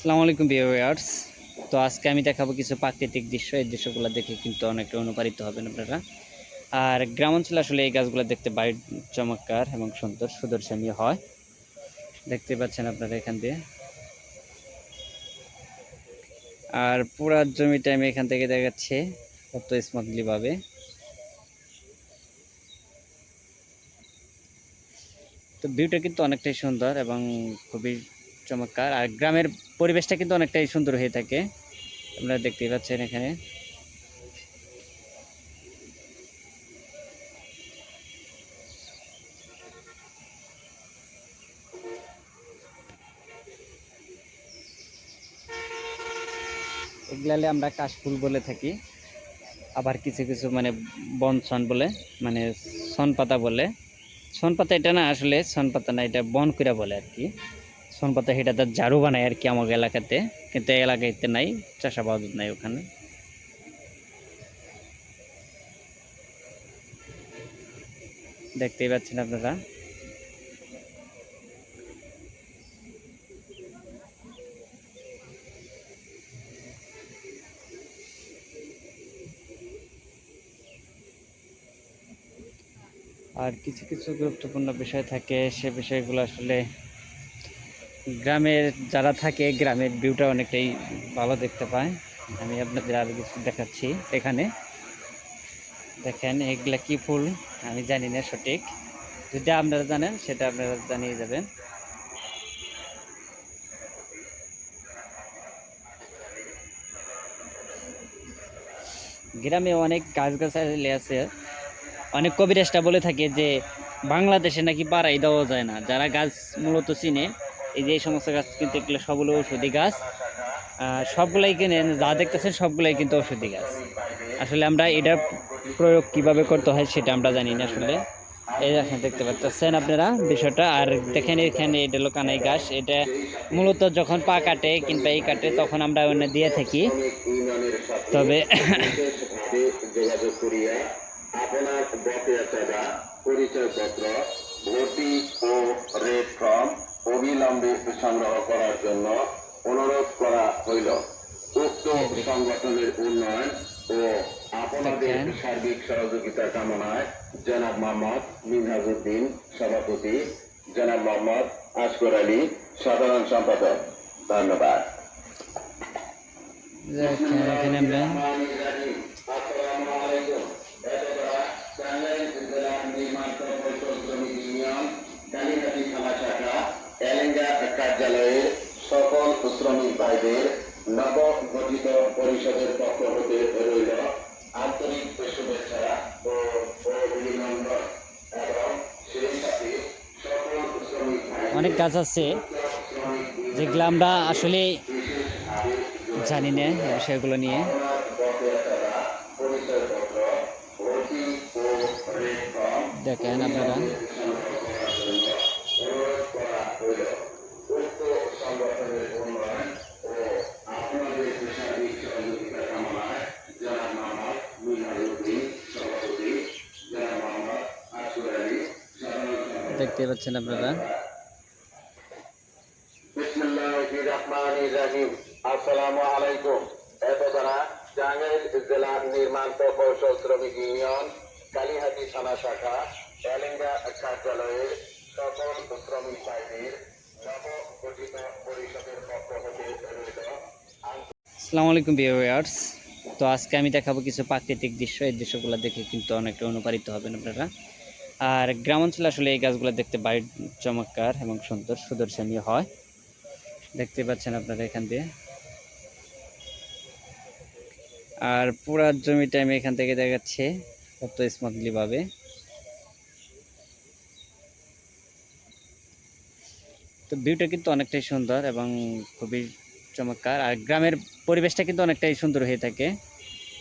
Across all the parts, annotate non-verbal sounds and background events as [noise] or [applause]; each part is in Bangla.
আসসালামু আলাইকুম ভিউয়ার্স। তো আজকে আমি দেখাবো কিছু প্রাকৃতিক দৃশ্য। এই দৃশ্যগুলো দেখে কিন্তু অনেকটা অনুপ্রাণিত হবেন আপনারা। আর গ্রাম অঞ্চলে আসলে এই গাছগুলো দেখতে বাইর চমৎকার এবং সুন্দর, সুদর্শনীয় হয়। দেখতে পাচ্ছেন আপনারা এখান দিয়ে। আর পুরা জমিটা আমি এখান থেকে দেখাচ্ছি কত স্মুথলি ভাবে। তো ভিউটা কিন্তু অনেকটাই সুন্দর এবং খুবই চমৎকার। আর গ্রামের পরিবেশটা কিন্তু অনেকটাই সুন্দর হয়ে থাকে। আপনারা দেখতেই পাচ্ছেন এখানে। এগুলালে আমরা কাশফুল বলে থাকি। আবার কিছু কিছু মানে বন সন বলে মানে সন পাতা বলে। সন পাতা এটা না আসলে সন পাতা না, এটা বন কুড়া বলে আর কি। সন পাতা সেটা তার ঝাড়ু বানায় আর কি আমার এলাকাতে, কিন্তু এলাকাতে নাই, চাষাবাদ নাই ওখানে। দেখতেই পাচ্ছেন আপনারা। আর কিছু কিছু গুরুত্বপূর্ণ বিষয় থাকে, সে বিষয়গুলো আসলে গ্রামের যারা থাকে, গ্রামের ভিউটা অনেকটাই ভালো দেখতে পায়। আমি আপনাদের আরও কিছু দেখাচ্ছি এখানে। দেখেন, এগুলা কি ফুল? আমি জানি না সঠিক। যদি আপনারা জানেন, সেটা আপনারা জানিয়ে যাবেন। গ্রামে অনেক গাছগাছালি আছে। অনেক কবিরাজটা বলে থাকে যে, বাংলাদেশে নাকি পাড়াই দেওয়া যায় না। যারা গাছ মূলত চিনে এই যে এই সমস্ত গাছ কিন্তু এগুলো সবগুলো ঔষধি গাছ। সবগুলাই কিনে যা দেখতেছেন সবগুলাই কিন্তু ঔষধি গাছ। আসলে আমরা এটার প্রয়োগ কীভাবে করতে হয় সেটা আমরা জানি না আসলে। এই দেখেন দেখতে পাচ্ছেন আপনারা বিষয়টা। আর দেখেন এখানে এটা হলো কানাই গাছ এটা মূলত যখন পা কাটে কিংবা এই কাটে, তখন আমরা অন্য দিয়ে থাকি। তবে ও রেড অবিলম্বে সংগ্রহ করার জন্য অনুরোধ করা হইল। উক্ত সংগঠনের উন্নয়ন ও আপনাদের সার্বিক সহযোগিতা কামনায় জনাব মোহাম্মদ মিনহাজউদ্দিন সভাপতি জনাব মোহাম্মদ আশকর আলী সাধারণ সম্পাদক। ধন্যবাদ। দেখেন এখানে আমরা কার্যালয়ের সকল শ্রমিক ভাইদের নবগঠিত পরিষদের পক্ষ হতে রইল আন্তরিক শুভেচ্ছা ও অভিনন্দন। এবং সেই সাথে অনেক গাছ আছে। যেগুলো আমরা আসলে জানি না বিষয়গুলো নিয়ে। দেখেন আপনারা। পাচ্ছেন আপনারা? বিসমিল্লাহির রহমানির রহিম আসসালামু আলাইকুম এত দ্বারা টাঙ্গাইল জেলা নির্মাণ প্রকৌশল শ্রমিক ইউনিয়ন কালীহাটি থানা শাখা এলেঙ্গা কার্যালয়ের সকল শ্রমিক ভাইদের নবগঠিত পরিষদের পক্ষ হতে রইল আসসালামু আলাইকুম ভিউয়ার্স। তো আজকে আমি দেখাবো কিছু প্রাকৃতিক দৃশ্য। এই দৃশ্যগুলো দেখে কিন্তু অনেকটা অনুপ্রাণিত হবেন আপনারা। আর গ্রাম অঞ্চলে আসলে এই গাছগুলো দেখতে বাইর চমৎকার এবং সুন্দর, সুদর্শনীয় হয়। দেখতে পাচ্ছেন আপনারা এখান দিয়ে। আর পুরা জমিটা আমি এখান থেকে দেখাচ্ছি কত স্মুথলি ভাবে। তো ভিউটা কিন্তু অনেকটাই সুন্দর এবং খুবই চমৎকার। আর গ্রামের পরিবেশটা কিন্তু অনেকটাই সুন্দর হয়ে থাকে।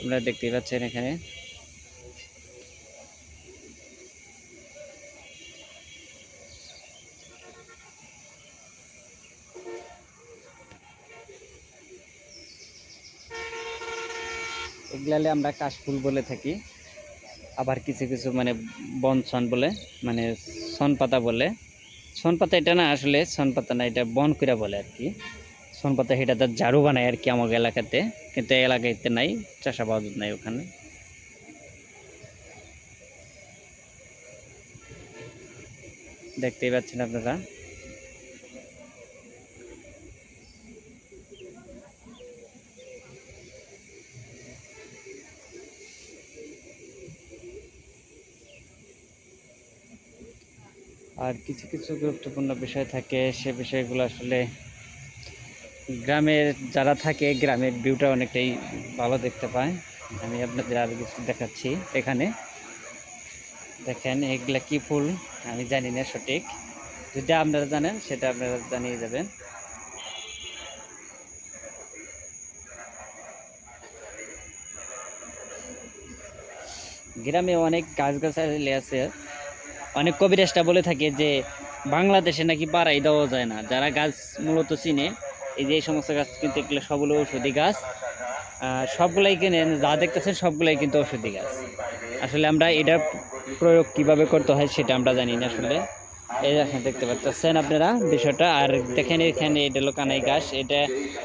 আপনারা দেখতেই পাচ্ছেন এখানে। এগুলালে আমরা কাশফুল বলে থাকি। আবার কিছু কিছু মানে বনছন বলে মানে সন পাতা বলে। সন পাতা এটা না আসলে সন পাতা না, এটা বন কুড়া বলে আর কি। সোনপাতা হেটা তার ঝাড়ু বানায় আর কি আমাকে এলাকাতে, কিন্তু এলাকাতে নাই, চাষাবাদ নাই ওখানে। দেখতেই পাচ্ছেন আপনারা? আর কিছু কিছু গুরুত্বপূর্ণ বিষয় থাকে, সে বিষয়গুলো আসলে গ্রামের যারা থাকে, গ্রামের ভিউটা অনেকটাই ভালো দেখতে পায়। আমি আপনাদের আরও কিছু দেখাচ্ছি এখানে। দেখেন, এগুলা কি ফুল? আমি জানি না সঠিক। যদি আপনারা জানেন, সেটা আপনারা জানিয়ে যাবেন। গ্রামে অনেক গাছগাছালি আছে। অনেক কবিরাজটা বলে থাকে যে বাংলাদেশে নাকি পাড়াই দেওয়া যায় না। যারা গাছ মূলত চিনে এই যে এই সমস্ত গাছ কিন্তু এগুলো সবগুলো ঔষধি গাছ। সবগুলাই কিনে যা দেখতেছেন সবগুলাই কিন্তু ঔষধি গাছ। আসলে আমরা এটার প্রয়োগ কীভাবে করতে হয় সেটা আমরা জানি না আসলে। এই দেখেন দেখতে পাচ্ছেন আপনারা বিষয়টা। আর দেখেন এখানে এটা হলো কানাই গাছ এটা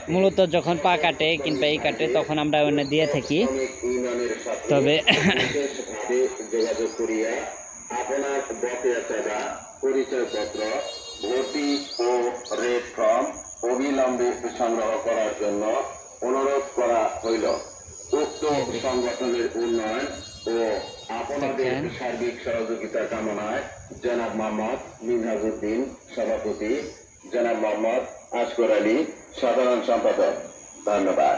মূলত যখন পা কাটে কিংবা এই কাটে তখন আমরা ওখানে দিয়ে থাকি। তবে [coughs] [coughs] আপনার বকেয়া চাঁদা পরিচয়পত্র ভর্তি ও রেড ফর্ম অবিলম্বে সংগ্রহ করার জন্য অনুরোধ করা হইল উক্ত সংগঠনের উন্নয়ন ও আপনাদের সার্বিক সহযোগিতা কামনায় জনাব মোহাম্মদ মিনহাজুদ্দিন সভাপতি জনাব মোহাম্মদ আশকর আলী সাধারণ সম্পাদক ধন্যবাদ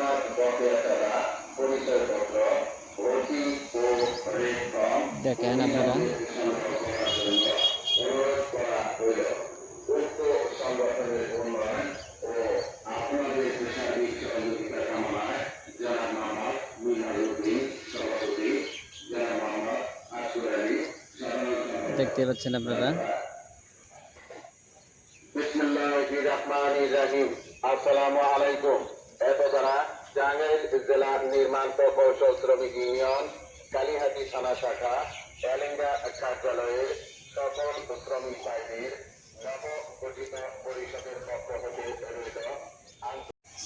দেখেন আপনারা দেখতে পাচ্ছেন আপনারা বিসমিল্লাহির রহমানির রহিম আসসালামু আলাইকুম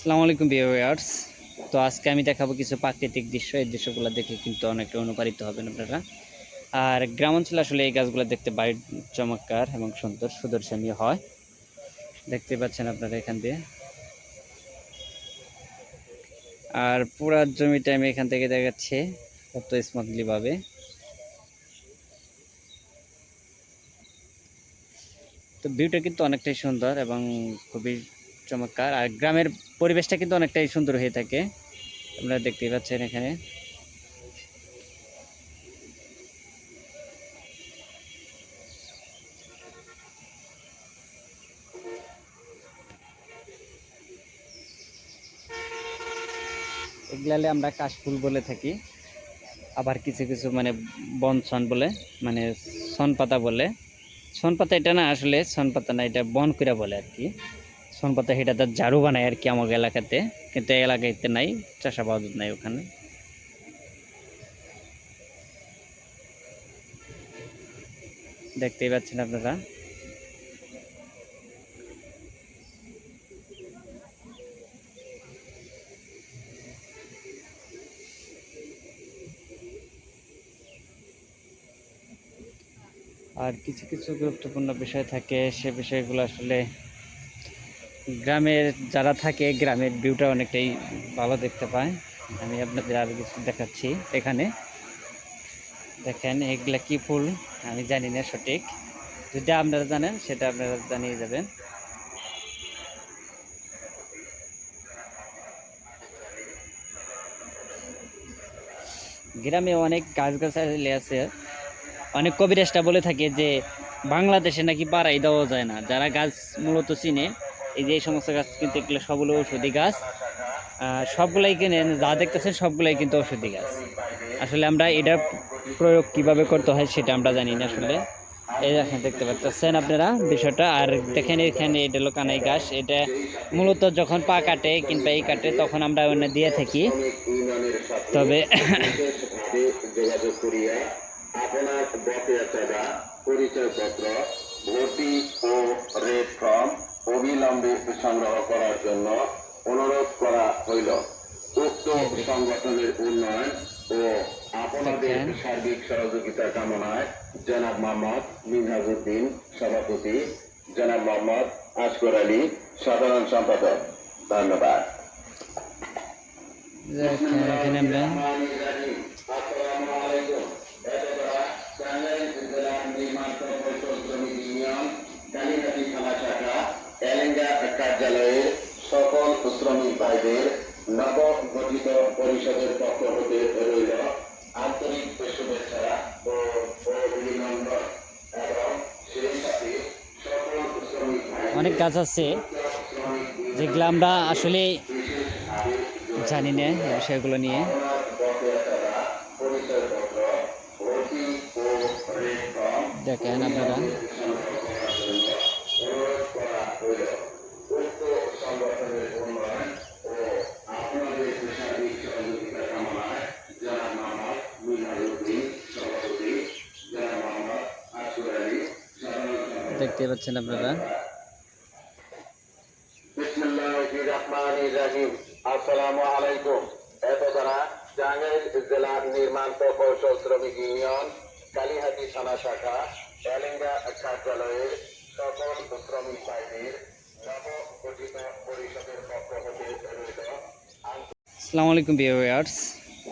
আসসালামু আলাইকুম ভিউয়ার্স। তো আজকে আমি দেখাবো কিছু প্রাকৃতিক দৃশ্য। এই দৃশ্যগুলো দেখে কিন্তু অনেকটা অনুপ্রাণিত হবেন আপনারা। আর গ্রাম অঞ্চলে আসলে এই গাছগুলো দেখতে বাইর চমৎকার এবং সুন্দর, সুদর্শনীয় হয়। দেখতে পাচ্ছেন আপনারা এখান দিয়ে। আর পুরা জমিটা আমি এখান থেকে দেখাচ্ছি কত স্মুথলি ভাবে তো ভিউটা কিন্তু অনেকটাই সুন্দর এবং খুবই চমৎকার। আর গ্রামের পরিবেশটা কিন্তু অনেকটাই সুন্দর হয়ে থাকে। আপনারা দেখতেই পাচ্ছেন এখানে। এগুলালে আমরা কাশফুল বলে থাকি। আবার কিছু কিছু মানে বন সন বলে মানে সন পাতা বলে। সন পাতা এটা না আসলে সন পাতা না, এটা বন করে বলে আর কি। সন পাতা সেটা তার ঝাড়ু বানায় আর কি আমাকে এলাকাতে। কিন্তু এলাকাতে নাই, চাষাবাদ নাই ওখানে। দেখতেই পাচ্ছেন আপনারা। আর কিছু কিছু গুরুত্বপূর্ণ বিষয় থাকে, সে বিষয়গুলো আসলে গ্রামের যারা থাকে, গ্রামের ভিউটা অনেকটাই ভালো দেখতে পায়। আমি আপনাদের আরও কিছু দেখাচ্ছি এখানে। দেখেন, এগুলা কি ফুল? আমি জানি না সঠিক। যদি আপনারা জানেন, সেটা আপনারা জানিয়ে যাবেন। গ্রামে অনেক গাছগাছালি আছে। অনেক কবিরাজটা বলে থাকে যে, বাংলাদেশে নাকি পাড়াই দেওয়া যায় না। যারা গাছ মূলত চিনে এই যে এই সমস্ত গাছ কিন্তু এগুলো সবগুলো ঔষধি গাছ। সবগুলাই কিনে যা দেখতেছেন সবগুলাই কিন্তু ঔষধি গাছ। আসলে আমরা এটার প্রয়োগ কীভাবে করতে হয় সেটা আমরা জানি না আসলে। এই দেখেন দেখতে পাচ্ছেন আপনারা বিষয়টা। আর দেখেন এখানে এটা হলো কানাই গাছ এটা মূলত যখন পা কাটে কিংবা এই কাটে তখন আমরা ওখানে দিয়ে থাকি। তবে আপনার ও রেড অবিলম্বে সংগ্রহ করার জন্য অনুরোধ করা হইল। উক্ত সংগঠনের উন্নয়ন ও আপনাদের সার্বিক সহযোগিতা কামনায় জনাব মোহাম্মদ মিনহাজুদ্দিন সভাপতি জনাব মোহাম্মদ আশকর আলী সাধারণ সম্পাদক। ধন্যবাদ। দেখেন এখানে আমরা কার্যালয়ের সকল শ্রমিক ভাইদের নবগঠিত পরিষদের পক্ষ হতে রইল আন্তরিক শুভেচ্ছা ও অভিনন্দন। এবং সেই সাথে সকল শ্রমিক অনেক গাছ আছে, যেগুলো আমরা আসলে জানি না বিষয়গুলো নিয়ে। দেখেন আপনারা। পাচ্ছেন আপনারা? আসসালামু আলাইকুম। এত দ্বারা টাঙ্গাইল জেলা নির্মাণ প্রকৌশল শ্রমিক ইউনিয়ন কালীহাটি থানা শাখা এলেঙ্গা কার্যালয়ের সকল শ্রমিক ভাইদের নবগঠিত পরিষদের পক্ষ হতে রইল আসসালামু আলাইকুম ভিউয়ার্স।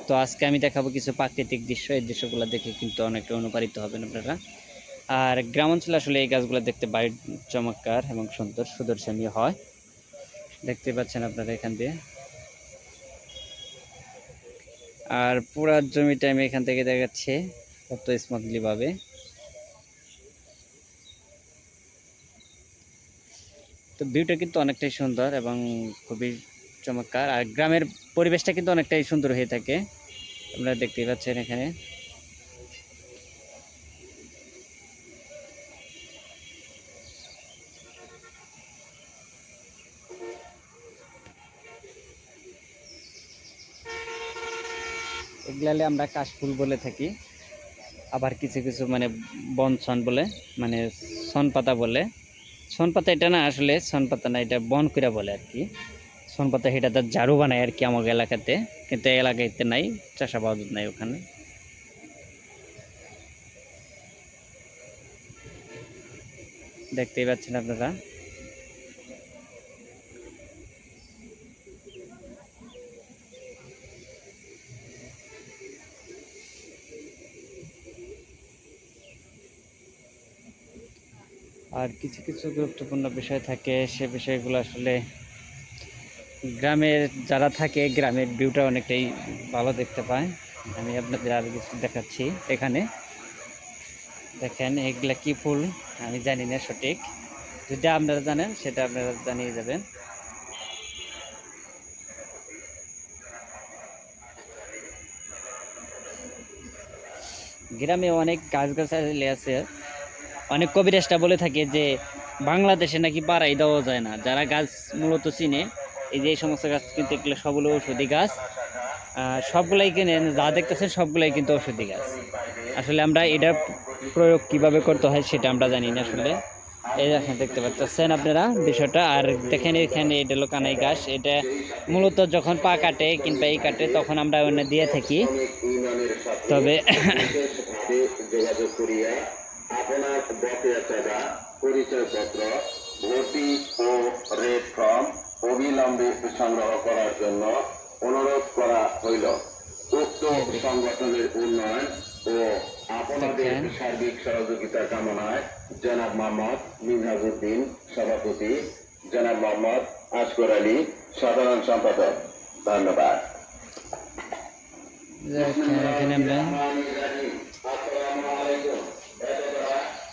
তো আজকে আমি দেখাবো কিছু প্রাকৃতিক দৃশ্য। এই দৃশ্যগুলো দেখে কিন্তু অনেকটা অনুপ্রাণিত হবেন আপনারা। আর গ্রাম অঞ্চলে আসলে এই গাছগুলো দেখতে বাইর চমৎকার এবং সুন্দর সুদর্শনীয় হয়। দেখতে পাচ্ছেন আপনারা এখান দিয়ে। আর পুরা জমিটা আমি এখান থেকে দেখাচ্ছি কত স্মুথলি ভাবে। তো ভিউটা কিন্তু অনেকটাই সুন্দর এবং খুবই চমৎকার। আর গ্রামের পরিবেশটা কিন্তু অনেকটাই সুন্দর হয়ে থাকে। আপনারা দেখতেই পাচ্ছেন এখানে। এগুলালে আমরা কাশফুল বলে থাকি। আবার কিছু কিছু মানে বনছন বলে মানে সন পাতা বলে। সন পাতা এটা না আসলে সন পাতা না, এটা বন কইরা বলে আর কি সন পাতা সেটা তার ঝাড়ু বানায় আর কি আমাকে এলাকাতে, কিন্তু এলাকাতে নাই, চাষাবাদ নাই ওখানে। দেখতেই পাচ্ছেন আপনারা? আর কিছু কিছু গুরুত্বপূর্ণ বিষয় থাকে, সে বিষয়গুলো আসলে গ্রামের যারা থাকে, গ্রামের ভিউটা অনেকটাই ভালো দেখতে পায়। আমি আপনাদের আর কিছু দেখাচ্ছি এখানে। দেখেন এগুলা কি ফুল? আমি জানি না সঠিক। যদি আপনারা জানেন, সেটা আপনারা জানিয়ে যাবেন। গ্রামে অনেক গাছ গাছালি আছে। অনেক কবিরাজটা বলে থাকে যে বাংলাদেশে নাকি পাড়াই দেওয়া যায় না। যারা গাছ মূলত চিনে এই যে এই সমস্ত গাছ কিন্তু এগুলো সবগুলো ঔষধি গাছ। সবগুলাই কিনে যা দেখতেছেন সবগুলাই কিন্তু ঔষধি গাছ। আসলে আমরা এটার প্রয়োগ কীভাবে করতে হয় সেটা আমরা জানি না আসলে। এই দেখেন দেখতে পাচ্ছেন আপনারা বিষয়টা। আর দেখেন এখানে এটা হলো কানাই গাছ এটা মূলত যখন পা কাটে কিংবা এই কাটে তখন আমরা ওখানে দিয়ে থাকি। তবে [laughs] [laughs] আপনার বকেয়া টাকা পরিচয়পত্র ভর্তি ও রেড ফর্ম অবিলম্বে সংগ্রহ করার জন্য অনুরোধ করা হইল। উক্ত সংগঠনের উন্নয়ন ও আপনাদের সার্বিক সহযোগিতা কামনায় জনাব মোহাম্মদ মিনহাজুদ্দিন সভাপতি জনাব মোহাম্মদ আশকর আলী সাধারণ সম্পাদক। ধন্যবাদ। এখানে আমরা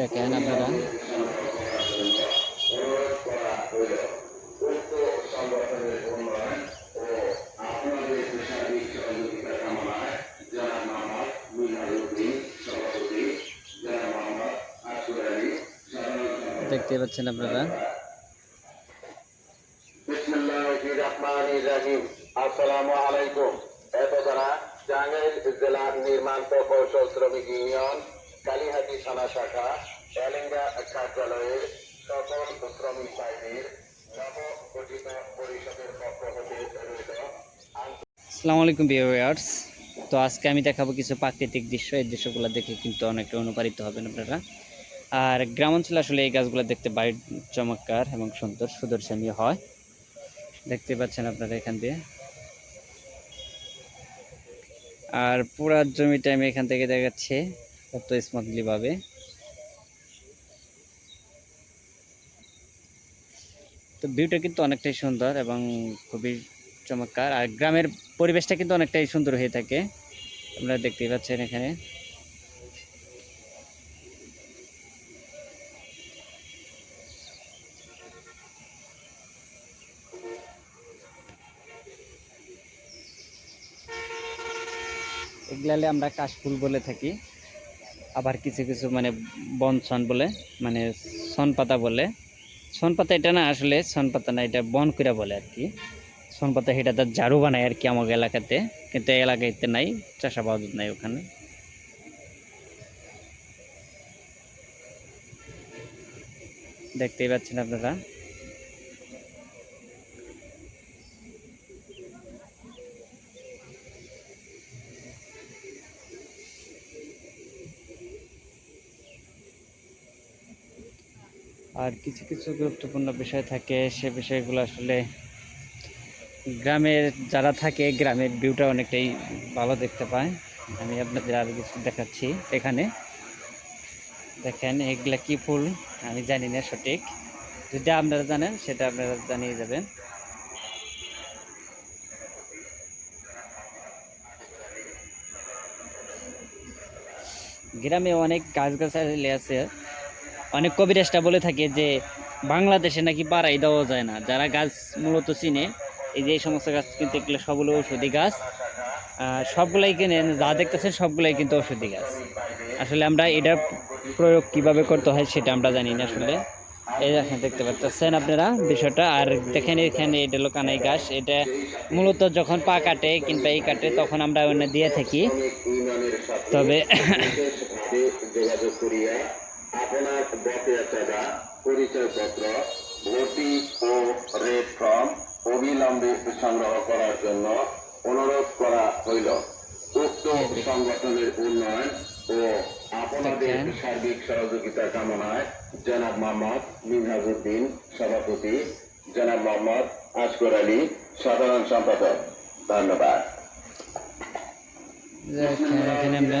সাধারণ সম্পাদক দেখতে পাচ্ছেন আপনারা। আসসালামু আলাইকুম এতদানা টাঙ্গাইল জেলার নির্মাণ প্রকৌশল শ্রমিক ইউনিয়ন কালীহাটি থানা শাখা এলেঙ্গা কার্যালয়ের সকল শ্রমিক ভাইদের নবগঠিত পরিষদের পক্ষ হতে রইল আসসালামু আলাইকুম ভিউয়ার্স। তো আজকে আমি দেখাবো কিছু প্রাকৃতিক দৃশ্য। এই দৃশ্যগুলো দেখে কিন্তু অনেকটা অনুপ্রাণিত হবেন আপনারা। আর গ্রাম অঞ্চলে আসলে এই গাছগুলো দেখতে বাইর চমৎকার এবং সুন্দর, সুদর্শনীয় হয়। দেখতে পাচ্ছেন আপনারা এখান দিয়ে। আর পুরা জমিটা আমি এখান থেকে দেখাচ্ছি। কত স্মুথলি ভাবে তো ভিউটা কিন্তু অনেকটাই সুন্দর এবং খুবই চমৎকার। আর গ্রামের পরিবেশটা কিন্তু অনেকটাই সুন্দর হয়ে থাকে। আপনারা দেখতেই পাচ্ছেন এখানে। এগুলালে আমরা কাশফুল বলে থাকি। আবার কিছু কিছু মানে বনসন বলে মানে সন পাতা বলে। সন পাতা এটা না আসলে সন পাতা না এটা বন কইরা বলে আর কি। সন পাতা সেটা তার ঝাড়ু বানায় আর কি আমাকে এলাকাতে, কিন্তু এলাকাতে নাই, চাষাবাদ নাই ওখানে। দেখতেই পাচ্ছেন আপনারা। আর কিছু কিছু গুরুত্বপূর্ণ বিষয় থাকে, সে বিষয়গুলো আসলে গ্রামের যারা থাকে, গ্রামের ভিউটা অনেকটাই ভালো দেখতে পায়। আমি আপনাদের আরও কিছু দেখাচ্ছি এখানে। দেখেন, এগুলা কি ফুল? আমি জানি না সঠিক। যদি আপনারা জানেন, সেটা আপনারা জানিয়ে যাবেন। গ্রামে অনেক গাছগাছালি আছে। অনেক কবিরাজটা বলে থাকে যে বাংলাদেশে নাকি পাড়াই দেওয়া যায় না। যারা গাছ মূলত চিনে, এই যে এই সমস্ত গাছ কিন্তু এগুলো সবগুলো ঔষধি গাছ। সবগুলাই কিনে, যা দেখতেছেন সবগুলাই কিন্তু ঔষধি গাছ। আসলে আমরা এটা প্রয়োগ কীভাবে করতে হয় সেটা আমরা জানি না আসলে। এই দেখেন দেখতে পাচ্ছেন আপনারা বিষয়টা। আর দেখেন এখানে এটা হলো কানাই গাছ এটা মূলত যখন পা কাটে কিংবা এই কাটে, তখন আমরা অন্য দিয়ে থাকি। তবে আপনার বকেয়া চাঁদা পরিচয়পত্র ভর্তি ও রেড ফর্ম অবিলম্বে সংগ্রহ করার জন্য অনুরোধ করা হইল উক্ত সংগঠনের উন্নয়ন ও আপনাদের সার্বিক সহযোগিতা কামনায় জনাব মোহাম্মদ মিনহাজুদ্দিন সভাপতি জনাব মোহাম্মদ আসকর আলী সাধারণ সম্পাদক ধন্যবাদ এখানে আমরা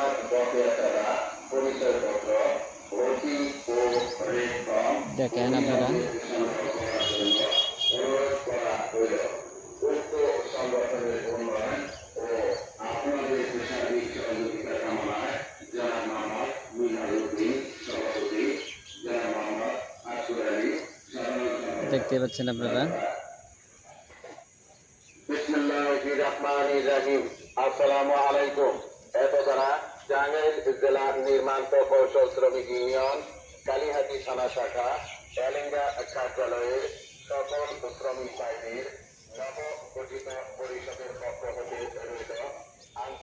সাধারণ সম্পাদক দেখতে পাচ্ছেন আপনারা। জেলা নির্মাণ প্রকৌশল শ্রমিক ইউনিয়ন কালীহাতি থানা শাখা এলেঙ্গা কার্যালয়ের সকল শ্রমিক ভাইদের